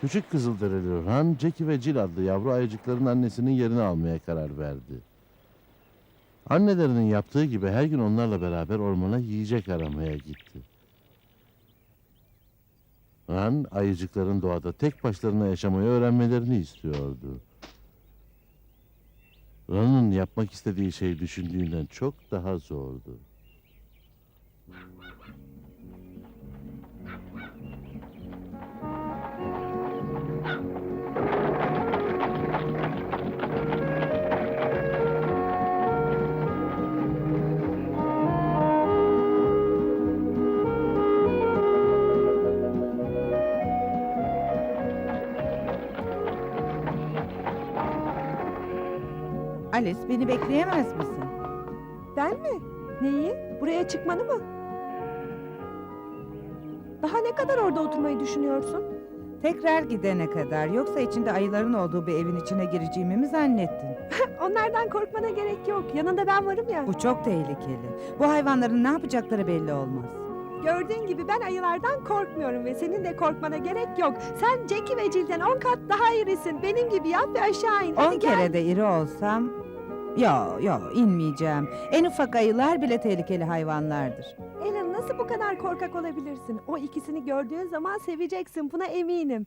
Küçük Kızılderili Ran, Jackie ve Jill adlı yavru ayıcıkların annesinin yerini almaya karar verdi. Annelerinin yaptığı gibi her gün onlarla beraber ormana yiyecek aramaya gitti. Ran, ayıcıkların doğada tek başlarına yaşamayı öğrenmelerini istiyordu. Ran'ın yapmak istediği şey düşündüğünden çok daha zordu. Alice beni bekleyemez misin? Ben mi? Neyi? Buraya çıkmanı mı? Daha ne kadar orada oturmayı düşünüyorsun? Tekrar gidene kadar yoksa içinde ayıların olduğu bir evin içine gireceğimi mi zannettin? Onlardan korkmana gerek yok. Yanında ben varım ya. Bu çok tehlikeli. Bu hayvanların ne yapacakları belli olmaz. Gördüğün gibi ben ayılardan korkmuyorum ve senin de korkmana gerek yok. Sen Jackie ve Jill'den on kat daha irisin. Benim gibi yap ve aşağı in. Hadi On gel. kere de iri olsam... Yo yo inmeyeceğim. En ufak ayılar bile tehlikeli hayvanlardır. Ellen nasıl bu kadar korkak olabilirsin? O ikisini gördüğün zaman seveceksin. Buna eminim.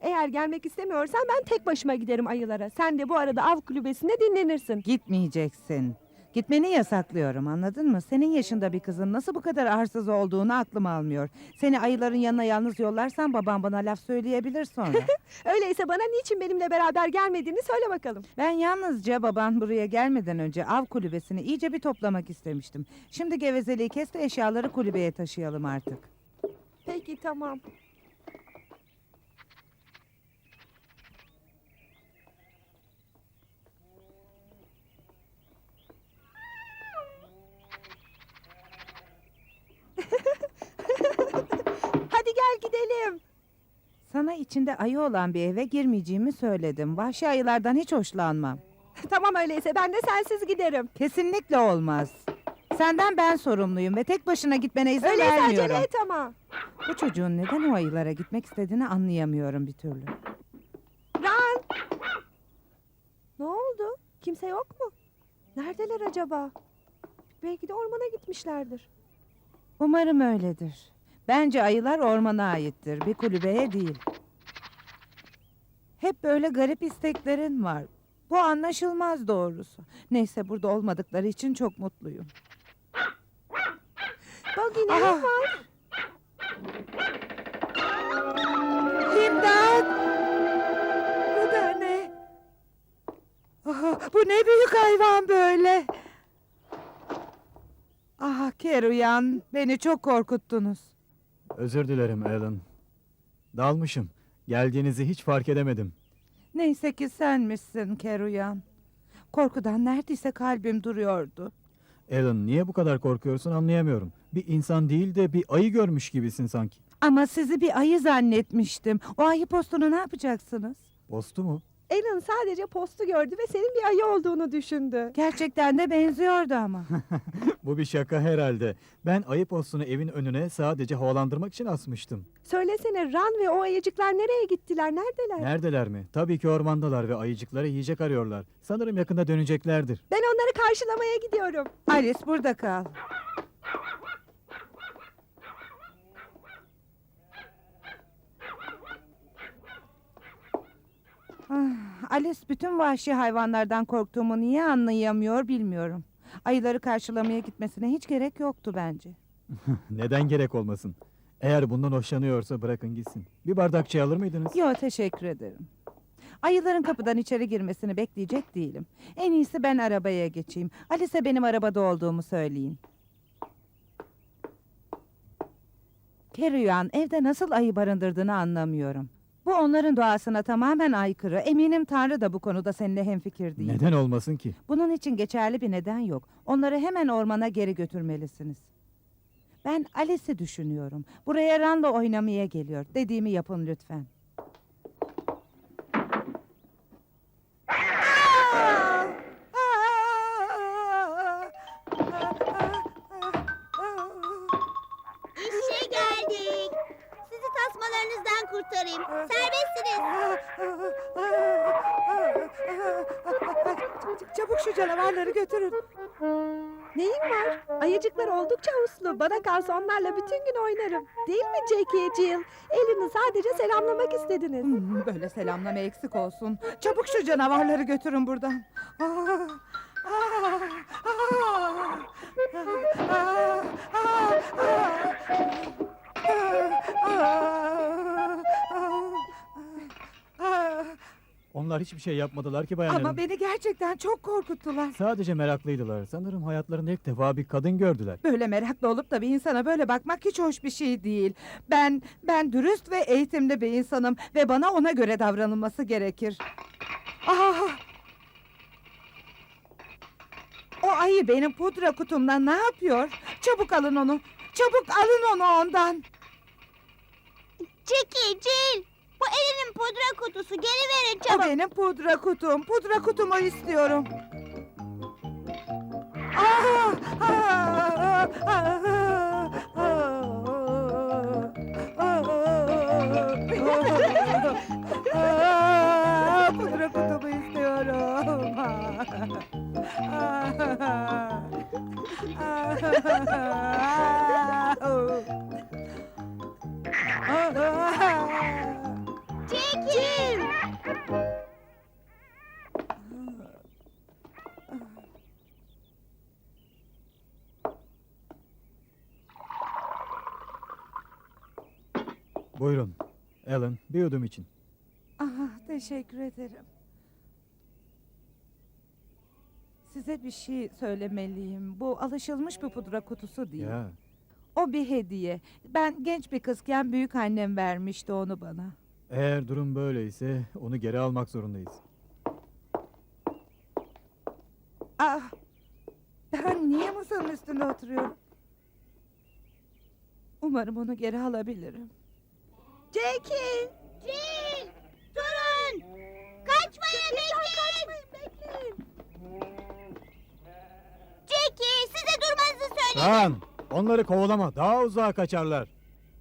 Eğer gelmek istemiyorsan ben tek başıma giderim ayılara. Sen de bu arada av kulübesinde dinlenirsin. Gitmeyeceksin. Gitmeni yasaklıyorum anladın mı? Senin yaşında bir kızın nasıl bu kadar arsız olduğunu aklım almıyor. Seni ayıların yanına yalnız yollarsam babam bana laf söyleyebilir sonra. Öyleyse bana niçin benimle beraber gelmediğini söyle bakalım. Ben yalnızca baban buraya gelmeden önce av kulübesini iyice bir toplamak istemiştim. Şimdi gevezeliği kes de eşyaları kulübeye taşıyalım artık. Peki tamam. Hadi gel gidelim. Sana içinde ayı olan bir eve girmeyeceğimi söyledim. Vahşi ayılardan hiç hoşlanmam. Tamam öyleyse ben de sensiz giderim. Kesinlikle olmaz. Senden ben sorumluyum ve tek başına gitmene izin Öyleyse vermiyorum. acele et ama. Bu çocuğun neden o ayılara gitmek istediğini anlayamıyorum bir türlü. Ran! Ne oldu? Kimse yok mu? Neredeler acaba? Belki de ormana gitmişlerdir. Umarım öyledir. Bence ayılar ormana aittir, bir kulübeye değil. Hep böyle garip isteklerin var. Bu anlaşılmaz doğrusu. Neyse burada olmadıkları için çok mutluyum. Buggy ne Aha! var? İmdat! Bu da ne? Aha, bu ne büyük hayvan böyle? Ah Keruyan, beni çok korkuttunuz. Özür dilerim Alan. Dalmışım. Geldiğinizi hiç fark edemedim. Neyse ki senmişsin Keruyan. Korkudan neredeyse kalbim duruyordu. Alan niye bu kadar korkuyorsun anlayamıyorum. Bir insan değil de bir ayı görmüş gibisin sanki. Ama sizi bir ayı zannetmiştim. O ayı postunu ne yapacaksınız? Postu mu? Alan sadece postu gördü ve senin bir ayı olduğunu düşündü. Gerçekten de benziyordu ama. Bu bir şaka herhalde. Ben ayı postunu evin önüne sadece havalandırmak için asmıştım. Söylesene Ran ve o ayıcıklar nereye gittiler? Neredeler? Neredeler mi? Tabii ki ormandalar ve ayıcıklara yiyecek arıyorlar. Sanırım yakında döneceklerdir. Ben onları karşılamaya gidiyorum. Alice burada kal. Ah, Alice bütün vahşi hayvanlardan korktuğumu niye anlayamıyor bilmiyorum. Ayıları karşılamaya gitmesine hiç gerek yoktu bence. Neden gerek olmasın? Eğer bundan hoşlanıyorsa bırakın gitsin. Bir bardak çay alır mıydınız? Yo teşekkür ederim. Ayıların kapıdan içeri girmesini bekleyecek değilim. En iyisi ben arabaya geçeyim. Alice'e benim arabada olduğumu söyleyin. Kerüyan evde nasıl ayı barındırdığını anlamıyorum. Bu onların doğasına tamamen aykırı. Eminim Tanrı da bu konuda seninle hemfikir değil. Neden olmasın ki? Bunun için geçerli bir neden yok. Onları hemen ormana geri götürmelisiniz. Ben Alice'i düşünüyorum. Buraya Ran'la oynamaya geliyor. Dediğimi yapın lütfen. Götürebilirsiniz. Çabuk şu canavarları götürün. Neyin var? Ayıcıklar oldukça uslu. Bana kalsa onlarla bütün gün oynarım. Değil mi Jackie, Jill? Elini sadece selamlamak istediniz. Hmm, Böyle selamlama eksik olsun. Çabuk şu canavarları götürün buradan. Ah, ah, ah, ah, ah, ah, ah. Onlar hiçbir şey yapmadılar ki bayan Ama beni gerçekten çok korkuttular. Sadece meraklıydılar. Sanırım hayatlarında ilk defa bir kadın gördüler. Böyle meraklı olup da bir insana böyle bakmak hiç hoş bir şey değil. Ben ben dürüst ve eğitimli bir insanım ve bana ona göre davranılması gerekir. Ah! O ayı benim pudra kutumdan ne yapıyor? Çabuk alın onu. Çabuk alın onu ondan. Jackie, Jill. Bu elinin pudra kutusu. Geri verin O çabuk. benim pudra kutum. Pudra kutumu istiyorum. Ah! Ah! Ah! Ah! Ah! Pudra kutumu istiyorum. Jackie. Buyurun. Ellen, bir yudum için. Ah, teşekkür ederim. Size bir şey söylemeliyim. Bu alışılmış bir pudra kutusu değil. Ya, O bir hediye. Ben genç bir kızken büyük annem vermişti onu bana. Eğer durum böyleyse onu geri almak zorundayız. Ah! Ben niye masanın üstünde oturuyorum? Umarım onu geri alabilirim. Jackie! Jill. Durun. Kaçmayın bekleyin. Bekleyin. Jackie size durmanızı söyledim. Lan! Onları kovalama. Daha uzağa kaçarlar.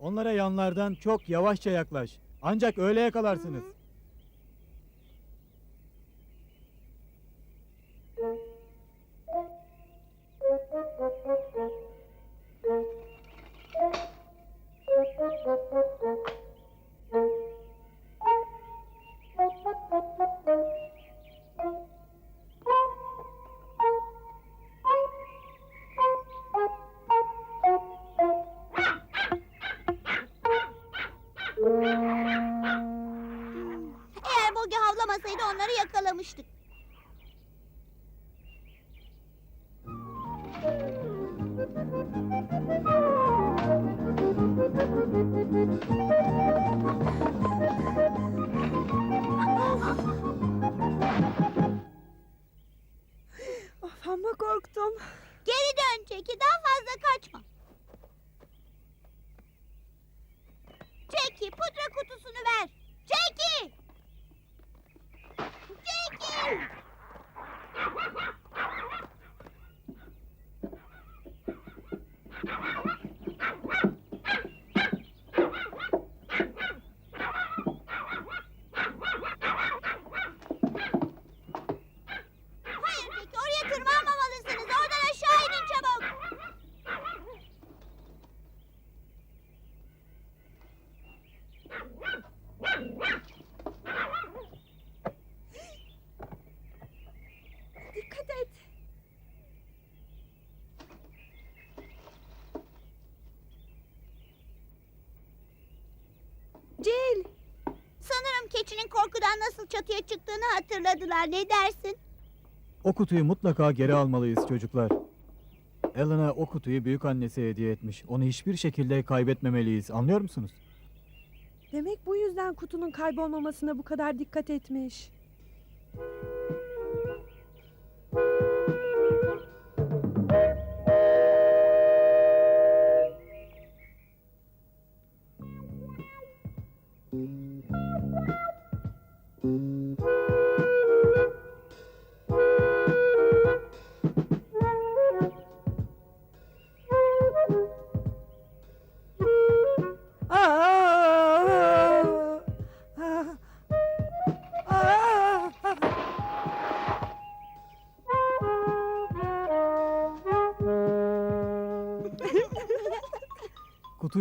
Onlara yanlardan çok yavaşça yaklaş. Ancak öyle yakalarsınız. Thank you. Keçinin korkudan nasıl çatıya çıktığını hatırladılar. Ne dersin? O kutuyu mutlaka geri almalıyız çocuklar. Ellen'a o kutuyu büyük annesi hediye etmiş. Onu hiçbir şekilde kaybetmemeliyiz. Anlıyor musunuz? Demek bu yüzden kutunun kaybolmamasına bu kadar dikkat etmiş.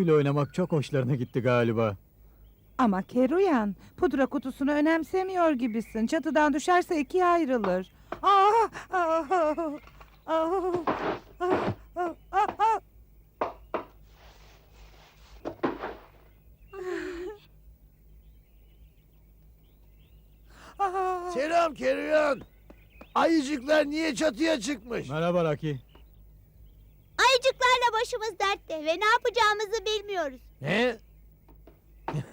Kutuyla oynamak çok hoşlarına gitti galiba. Ama Keruyan, pudra kutusunu önemsemiyor gibisin. Çatıdan düşerse ikiye ayrılır. Ah, ah, ah, ah, ah, ah, ah, ah. Ah. Selam Keryan. Ayıcıklar niye çatıya çıkmış? Merhaba Raki. Başımız dertte ve ne yapacağımızı bilmiyoruz. Ne?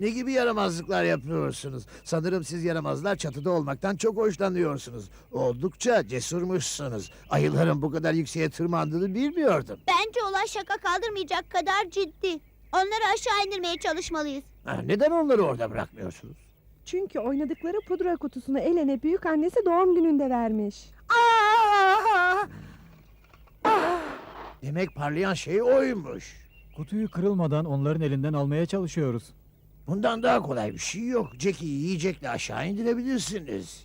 ne gibi yaramazlıklar yapıyorsunuz? Sanırım siz yaramazlar çatıda olmaktan çok hoşlanıyorsunuz. Oldukça cesurmuşsunuz. Ayıların bu kadar yükseğe tırmandığını bilmiyordum. Bence olay şaka kaldırmayacak kadar ciddi. Onları aşağı indirmeye çalışmalıyız. Ha, neden onları orada bırakmıyorsunuz? Çünkü oynadıkları pudra kutusunu Elen'e büyük annesi doğum gününde vermiş. Ah! Demek parlayan şey oymuş. Kutuyu kırılmadan onların elinden almaya çalışıyoruz. Bundan daha kolay bir şey yok. Jackie'yi yiyecekle aşağı indirebilirsiniz.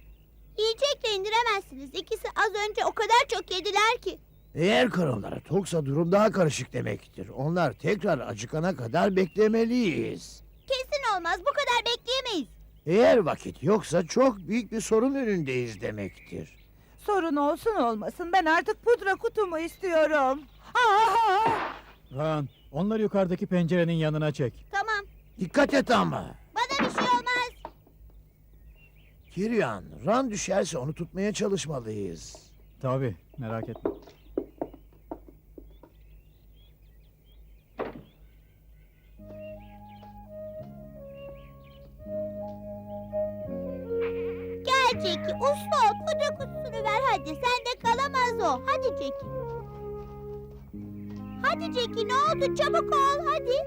Yiyecekle indiremezsiniz. İkisi az önce o kadar çok yediler ki. Eğer karınları toksa durum daha karışık demektir. Onlar tekrar acıkana kadar beklemeliyiz. Kesin olmaz. Bu kadar bekleyemeyiz. Eğer vakit yoksa çok büyük bir sorun önündeyiz demektir. Sorun olsun olmasın ben artık pudra kutumu istiyorum. Ah! Ran, onları yukarıdaki pencerenin yanına çek. Tamam. Dikkat et ama. Bana bir şey olmaz. Kiryan, ran düşerse onu tutmaya çalışmalıyız. Tabii, merak etme. Gel Jackie. Uslu ol. Pudra kutusunu ver hadi. Sende kalamaz o. Hadi Jackie. Hadi Jackie ne oldu? Çabuk ol hadi.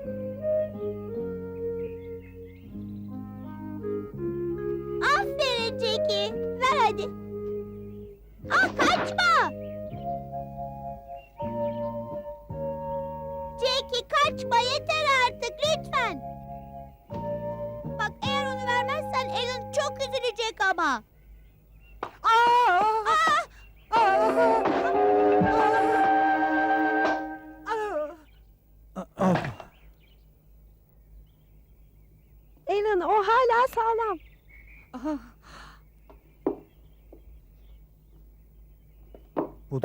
Aferin Jackie. Ver hadi. Ah kaçma. Jackie kaçma yeter artık lütfen. Bak eğer onu vermezsen Alan çok üzülecek ama.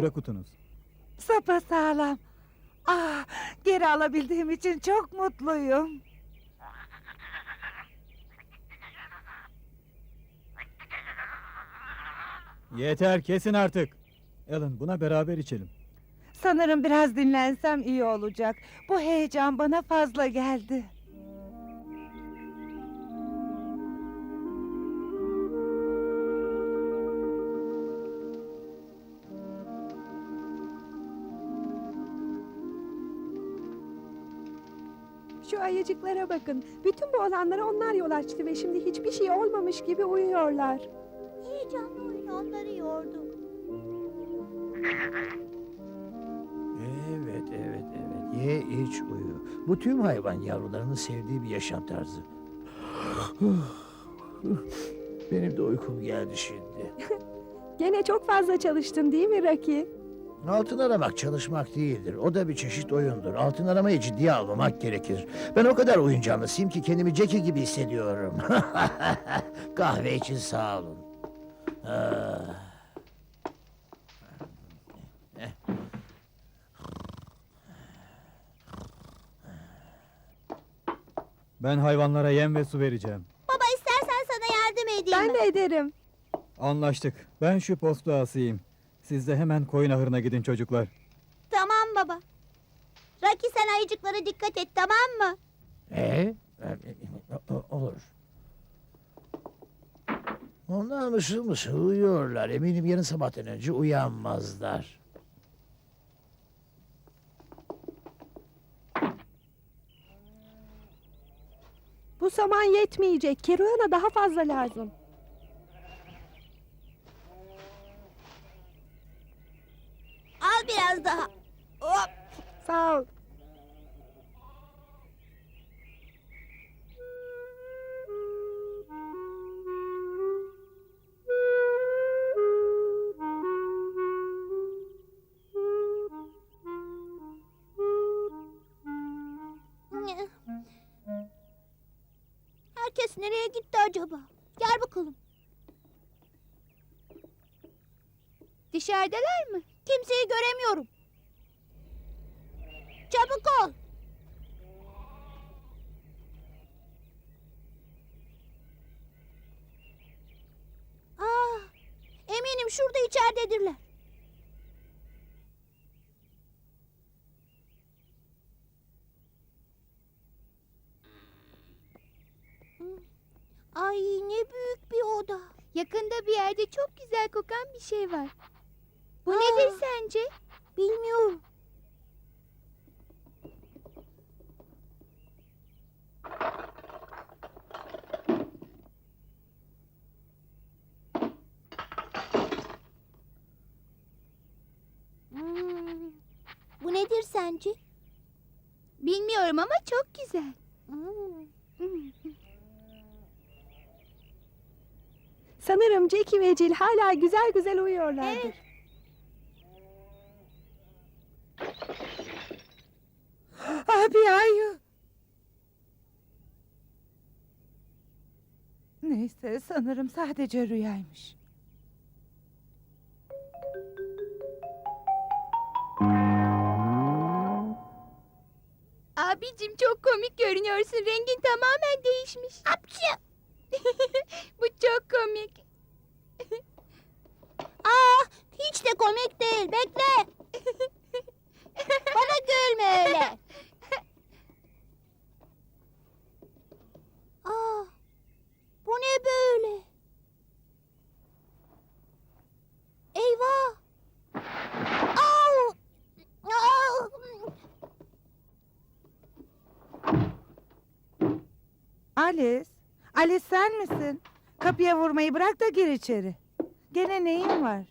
Pudra kutunuz. Sapasağlam. Ah, geri alabildiğim için çok mutluyum. Yeter, kesin artık. Alan, buna beraber içelim. Sanırım biraz dinlensem iyi olacak. Bu heyecan bana fazla geldi. Şu ayıcıklara bakın. Bütün bu olanlara onlar yol açtı ve şimdi hiçbir şey olmamış gibi uyuyorlar. Heyecanlı oyun onları yordu. Evet, evet, evet. Ye, iç, uyu. Bu tüm hayvan yavrularının sevdiği bir yaşam tarzı. Benim de uykum geldi şimdi. Gene çok fazla çalıştın değil mi Raki? Altın aramak çalışmak değildir. O da bir çeşit oyundur. Altın aramayı ciddiye almamak gerekir. Ben o kadar oyun canlısıyım ki kendimi Jackie gibi hissediyorum. Kahve için sağ olun. Ah. Ben hayvanlara yem ve su vereceğim. Baba istersen sana yardım edeyim. Ben de ederim. Anlaştık. Ben şu postu asayım. Siz de hemen koyun ahırına gidin çocuklar. Tamam baba. Raki sen ayıcıklara dikkat et tamam mı? Ee? O- Olur. Onlar mışıl mışıl uyuyorlar. Eminim yarın sabahtan önce uyanmazlar. Bu saman yetmeyecek. Keruana daha fazla lazım. Biraz daha. Hop. Sağ ol. Şurada içeridedirler. Ay ne büyük bir oda. Yakında bir yerde çok güzel kokan bir şey var. Bu Aa. nedir sence? Bilmiyorum. Hmm, Bu nedir sence? Bilmiyorum ama çok güzel. Sanırım Jackie ve Jill hala güzel güzel uyuyorlardır. Abi ayı. Neyse sanırım sadece rüyaymış. Abicim çok komik görünüyorsun. Rengin tamamen değişmiş. Apçı! Bu çok komik. Aa, hiç de komik değil. Bekle. Bana gülme öyle. Aa, bu ne böyle? Alice. Alice sen misin? Kapıya vurmayı bırak da gir içeri. Gene neyin var?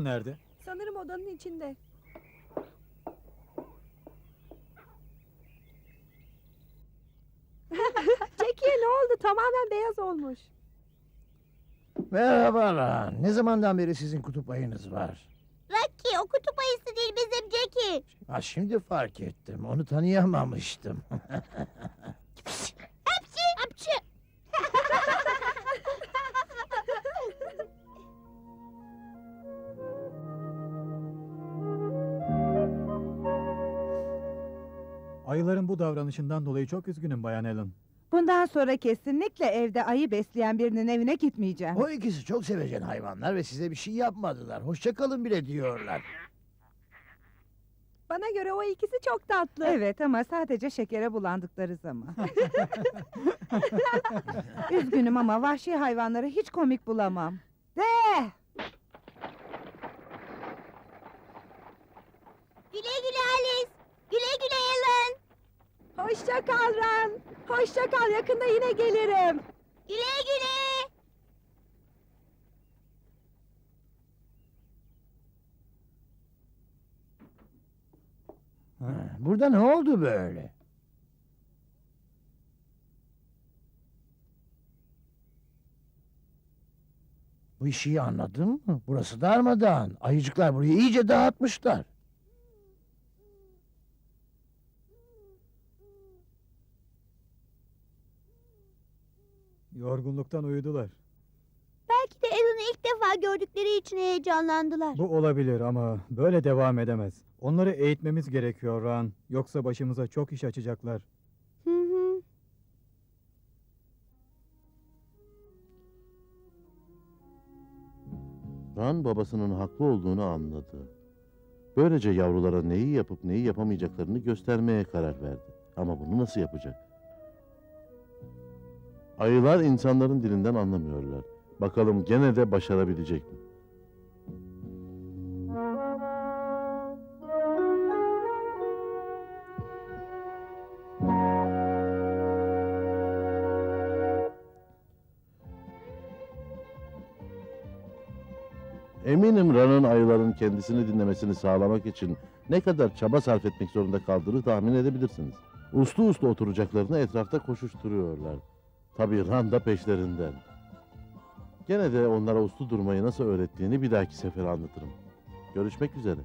Alan nerede? Sanırım odanın içinde. Jackie ne oldu? Tamamen beyaz olmuş. Merhabalar. Ne zamandan beri sizin kutup ayınız var? Rocky o kutup ayısı değil bizim Jackie. Ha şimdi fark ettim. Onu tanıyamamıştım. Ayıların bu davranışından dolayı çok üzgünüm Bayan Alan. Bundan sonra kesinlikle evde ayı besleyen birinin evine gitmeyeceğim. o ikisi çok sevecen hayvanlar ve size bir şey yapmadılar. Hoşça kalın bile diyorlar. Bana göre o ikisi çok tatlı. Evet ama sadece şekere bulandıkları zaman. Üzgünüm ama vahşi hayvanları hiç komik bulamam. De! Güle güle Alice. Güle güle Alan. Hoşça kal Ran. Hoşça kal. Yakında yine gelirim. Güle güle. Ha, Burada ne oldu böyle? Bu işi iyi anladın mı? Burası darmadağın. Ayıcıklar burayı iyice dağıtmışlar. Yorgunluktan uyudular. Belki de Alan'ı ilk defa gördükleri için heyecanlandılar. Bu olabilir ama böyle devam edemez. Onları eğitmemiz gerekiyor Ran. Yoksa başımıza çok iş açacaklar. Hı hı. Ran babasının haklı olduğunu anladı. Böylece yavrulara neyi yapıp neyi yapamayacaklarını göstermeye karar verdi. Ama bunu nasıl yapacak? Ayılar insanların dilinden anlamıyorlar. Bakalım gene de başarabilecek mi? Eminim Ran'ın ayıların kendisini dinlemesini sağlamak için ne kadar çaba sarf etmek zorunda kaldığını tahmin edebilirsiniz. Uslu uslu oturacaklarını etrafta koşuşturuyorlar. Tabii Ran da peşlerinden. Gene de onlara uslu durmayı nasıl öğrettiğini bir dahaki sefer anlatırım. Görüşmek üzere.